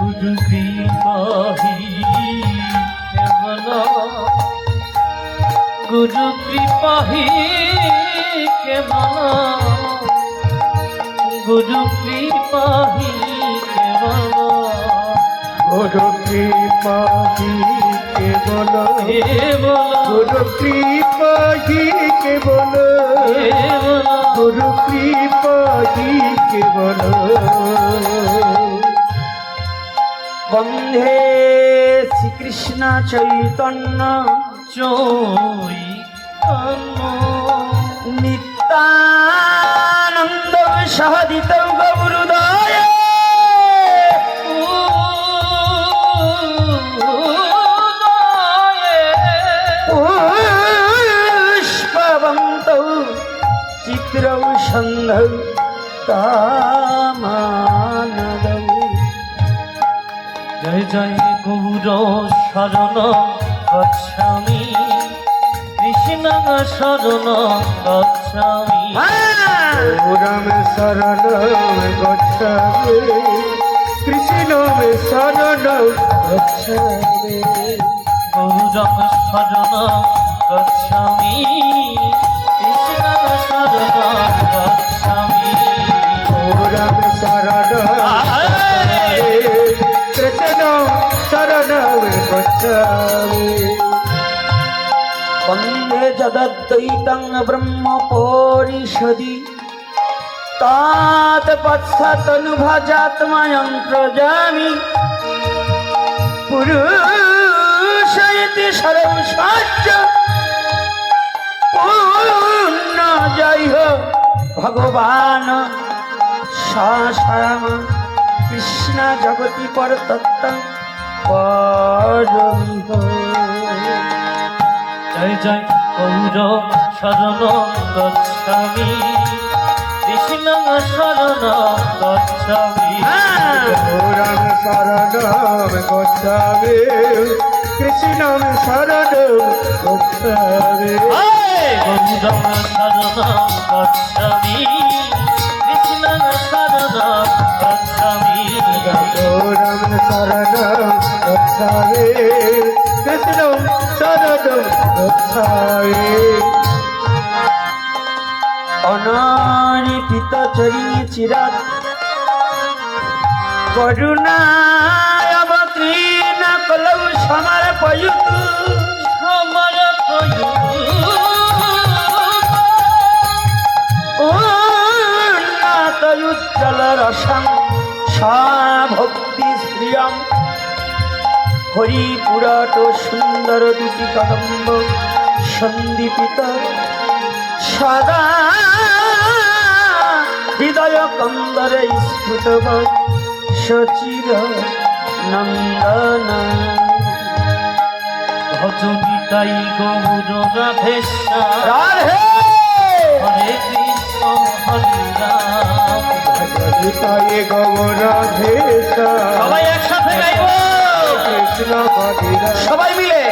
গুরু কৃপাহি কেবল? গুরু কৃপাহি কেবল গুরু কৃপাহি কেবল। গুরু কৃপাহি কেবল গুরু কৃপাহি কেবল গুরু কৃপাহি কেবল। বন্ধে শ্রীকৃষ্ণ চৈতন্য। চৈতন্য জয় জয় গৌর শরণ গচ্ছামি কৃষ্ণ শরণ গচ্ছামি রাম শরণ গচ্ছামে কৃষ্ণ শরণ গচ্ছামে গৌরম শরণ গচ্ছামি কৃষ্ণ শরণ গচ্ছামি রাম শরণ বন্দে জগদ্দৈতং ব্রহ্ম পরিষদি তাত পৎসতনুভজাত্ময়ং প্রজামি পুরুষ ইতি সর্বসাচ্য পূর্ণ জয় ভগবান সাম কৃষ্ণ জগতি পরতত্ত্ব পরমিহ জয় জয় গৌর শরণ গচ্ছামি কৃষ্ণ শরণ গচ্ছামি রাম শরণ গচ্ছামে কৃষ্ণ শরণ গচ্ছামে গৌরম শরণ গচ্ছামি কৃষ্ণ শরণ গচ্ছামি রাম শরণ গচ্ছামে কৃষ্ণ শরণ গচ্ছামে অনারিপিত চরিণী চিরাত করুণায় অবতীর্ণ কলৌ সমর্পয়ুতু উন্নতయుজ্জ্বল রসং। ভক্তি শ্রিয়ম হরিপুরট সুন্দর দুটি কদম্ব সন্দীপিত। সদা হৃদয় কন্দরে স্ফুট সচির নন্দন। ভজনী তাই গৌর রাধেশ্বর রাধে! হরে কৃষ্ণ হরে রাম। ভজনিতায় গৌরাধে সবাই একসাথে গাইব। কৃষ্ণ সবাই মিলে।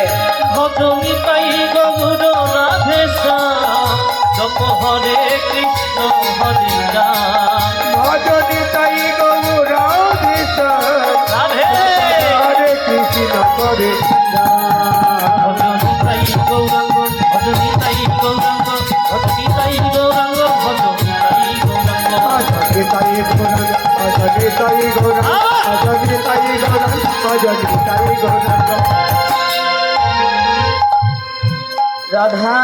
ভজনী তাই গৌর রাধেশ্বর জপ হরে কৃষ্ণ হরে রাম ভজনিতায় গৌরাধে রাধে হরে কৃষ্ণ হরে ভজনী তাই গৌরাঙ্গ ভজনী তাই গৌরাঙ্গ ভজনী তাই গৌরাঙ্গ ভজনী তাই গৌরাঙ্গ। অজনিতাই গৌরাঙ্গ গৌরাঙ্গ অজনিতাই রাধা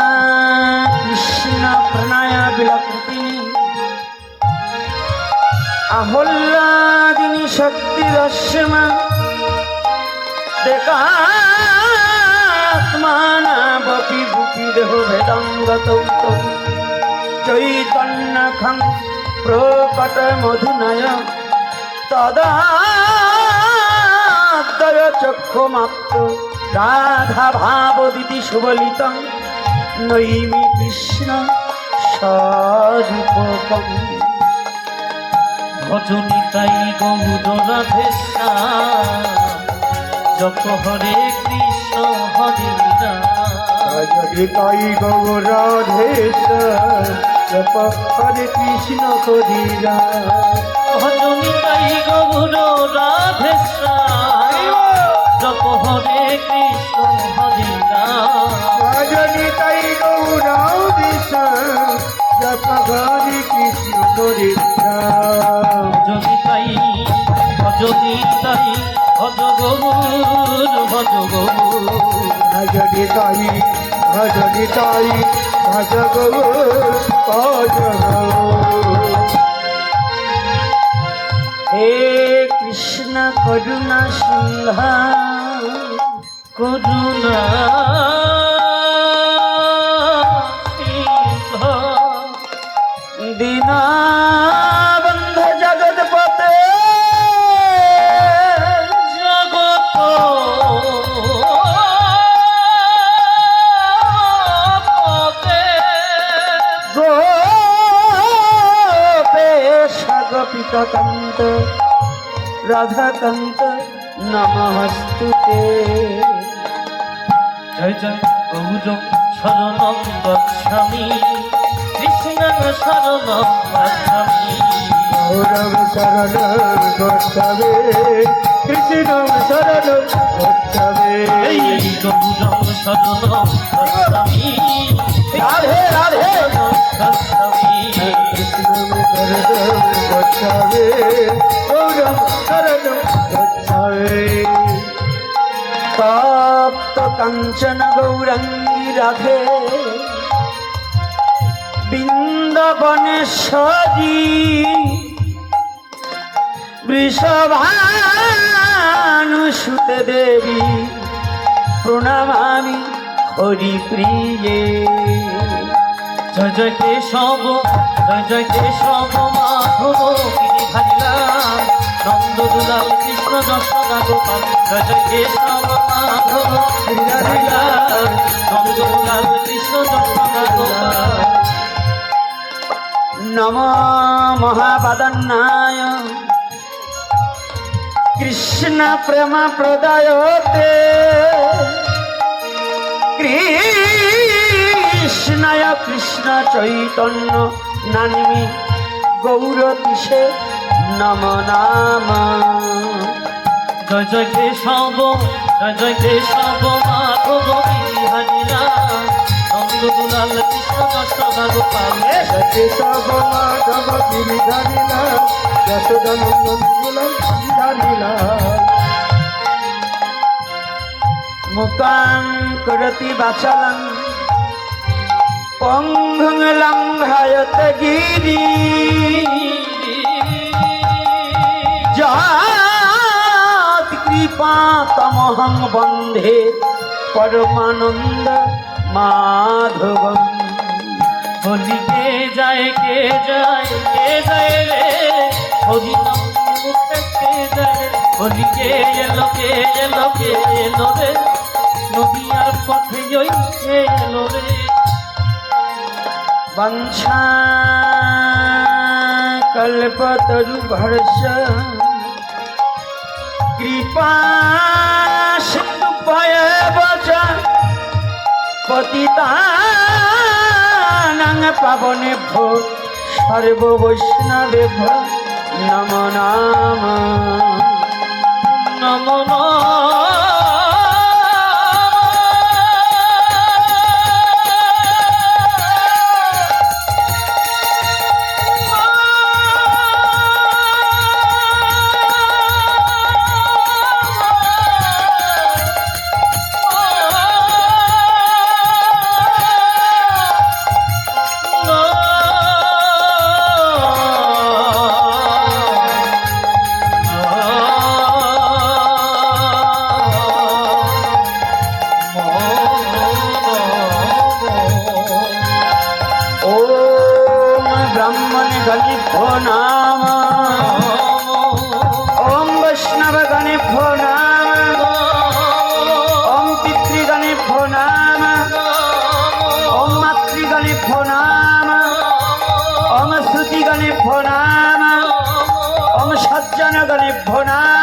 কৃষ্ণ প্রণয় বিলাকৃতি আহ্লাদিনী শক্তি রস্যমা দেকাত্মানাবপি ভূপি দেহ ভেদঙ্গত চৈতন্য খং প্রকট মধুনয় তদাদয় চক্ষুমাপ্ত রাধা ভাব দিদি সুবলিতং নৈমি কৃষ্ণ স্বরূপকম ভজনী তাই গৌর রাধেশ্যাম জপ হরে কৃষ্ণ হরে রাম জগিতাই গৌরাধেশ জপ হরে কৃষ্ণ ভজনী তাই তাই গৌর রাধে শ্যাম। জপ হরে কৃষ্ণ হরে রাম ভজনি তাই গৌরাধেশ জপ হরি কৃষ্ণ হরে ভজনি তাই ভজনি তাই ভজ গৌর ভজ গৌর ভজনি তাই ভজনি তাই ভজ গৌর ভজ গৌর। হে কৃষ্ণ করুণা সিংহা করুণা সিংহ। দীনাবন্ধ জগৎপতে রাধাকান্ত নমস্তুতে জয় জয় গৌর শরণম গচ্ছামি কৃষ্ণ শরণম গচ্ছামি গৌরব শরণ গোচ্ছবে কৃষ্ণ শরণ গোচ্ছবে গৌরম শরণম গচ্ছামি রাধে কাঞ্চন গৌরঙ্গী রাধে। বৃন্দাবনেশ্বরী, বৃষভানুসুতে দেবী, প্রণমামি হরি প্রিয়ে জয় কেশব, জয় জয় কেশব মাধব গিরিধারিলাল নন্দ দুলাল কৃষ্ণ যশোদা গোপাল জয় কেশব মাধব নন্দ দুলাল কৃষ্ণ যশোদা গোপাল নম মহাবাদন্নায়। কৃষ্ণ প্রেম প্রদায়তে। কৃষ্ণায় কৃষ্ণ চৈতন্য নানিমি গৌরতিষে নম নাম। জয় জয় কেশব জয় জয় কেশব মাধব গিরিধারিলাল নন্দ দুলাল কৃষ্ণ যশোদা গোপাল। কেশব মাধব গিরিধারিলা যশোদানন্দন গিরিধারিলা মুকাং করতি বাচলং পঙ্গুং লঙ্ঘয়ত গিরি। যাত কৃপা তমহং বন্ধে পরমানন্দ মাধবম হোলি কে যায় কে যায় কে যায় রে হরি নাম মুখে কে যায় রে হোলি কে এলো কে এলো কে এলো রে নদিয়ার পথে ওই কে এলো রে वंशा कल्पतरु কৃপা সিন্ধু পতিতা বচা। পতিতানাং পাবনে ভো সর্ব বৈষ্ণবে ভো নম নাম। নম নম। ब्राह्मण गणिभ्यो नाम ॐ वैष्णव गणेभ्यो नाम ॐ पितृगणेभ्यो नाम ॐ मातृगणेभ्यो नाम ॐ श्रुतिगणेभ्यो नाम ॐ सज्जनगणेभ्यो नाम